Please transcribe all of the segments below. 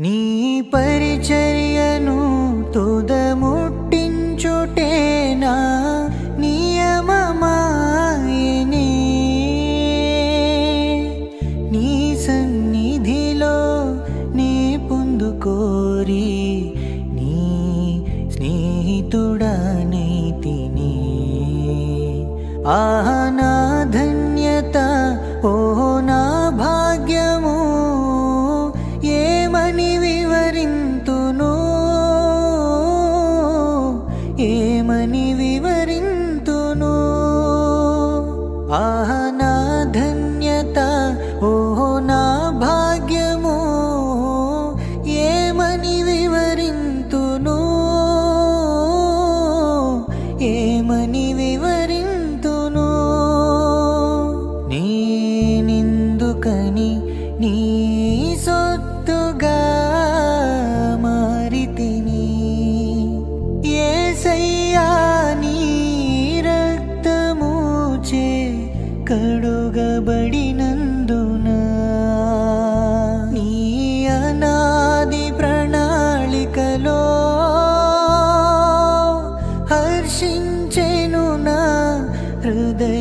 నీ పరిచర్యను తుదముట్టించుటేనా నియమమాయని? నీ సన్నిధిలో నీ పొందుకోరి నీ స్నేహితుడనైతిని ఆహనా నీ సొత్తుగా మారితిని. ఏసయ్యా నీ రక్తముచే కడుగబడినందున నీ అనాది ప్రణాళికలో హర్షించెను నా హృదయ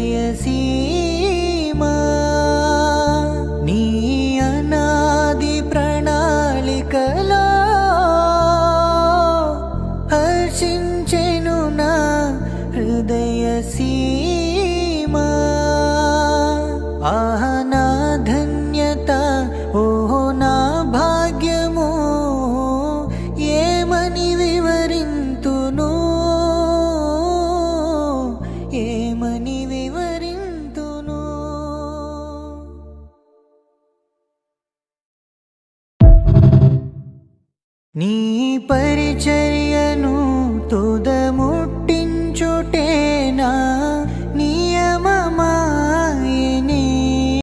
ప్రణాళికలో నీ పరిచర్యను